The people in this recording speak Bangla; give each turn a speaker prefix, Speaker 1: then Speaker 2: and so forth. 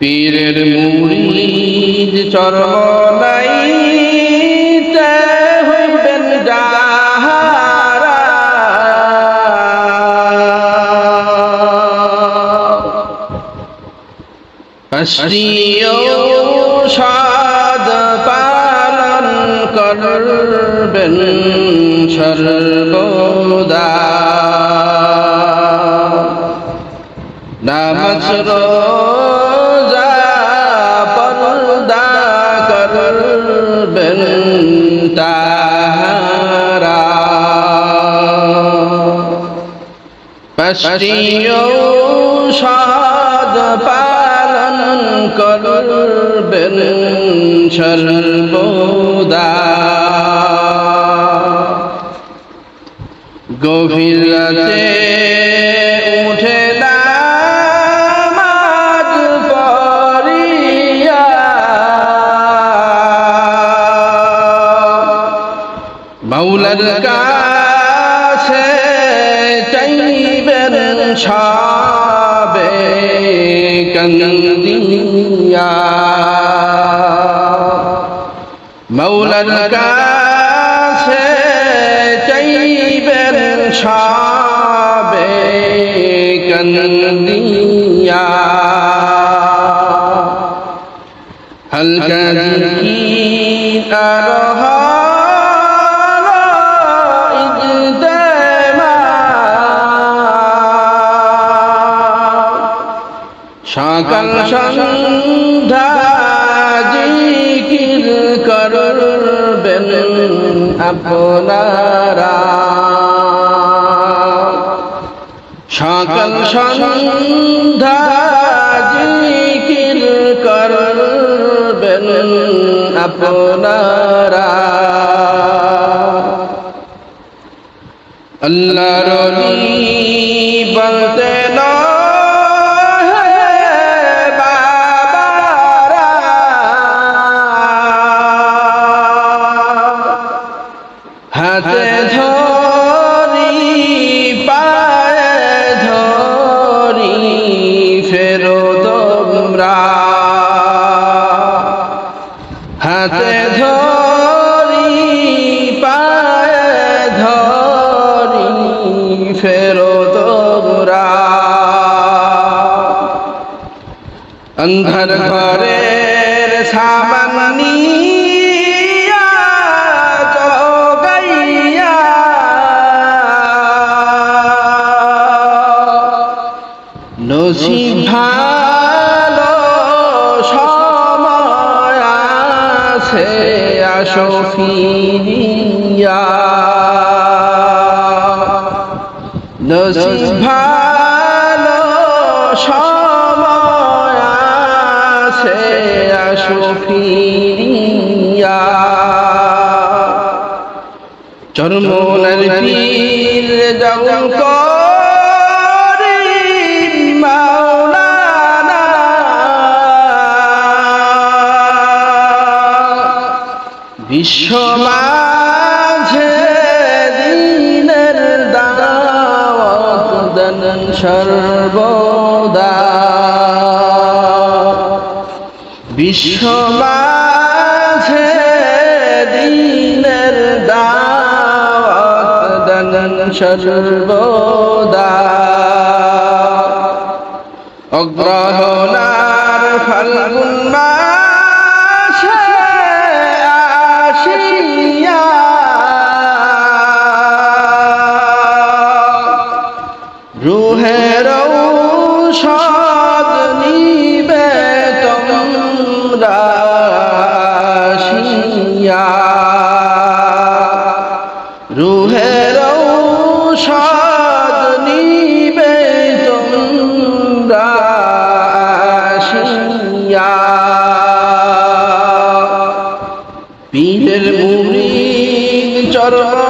Speaker 1: পীরের মুরিদ অশ্রীয় সাদ পালন করবেন সর্বদা। রোজা তাহারা। পশ্চিয় সাদ পালন করবেন সর্বদা। গভীর মৌলার কাছে চাইবেন সবে কন্দিয়া। মৌলার কাছে চাইবেন সবে কন্দিয়া। হালকা সকাল সন্ধ্যা জিকির করবেন আপনারা। সকাল সন্ধ্যা জিকির করবেন আপনারা। আল্লাহ রলি বলতে হাতে ধরি ফেরো তোমরা। হাতে ফেরো তোমরা। অন্ধর ঘরের সামানি নসিব ভালো সময় আছে আসো ফিরিয়া। ভালো সময় আছে আসো ফিরিয়া। চরমনের পীর যাও বিশ্ব মাঝে দিনের দাওয়াত দেন সর্বদা। বিশ্ব মাঝে দিনের দাওয়াত দেন সর্বদা। অগ্রহণার ফাল্গুন ঔষধ নিবে তোমরা রুহের ঔষধ নিবে তোমরা পীরের মুরিদ চরণাই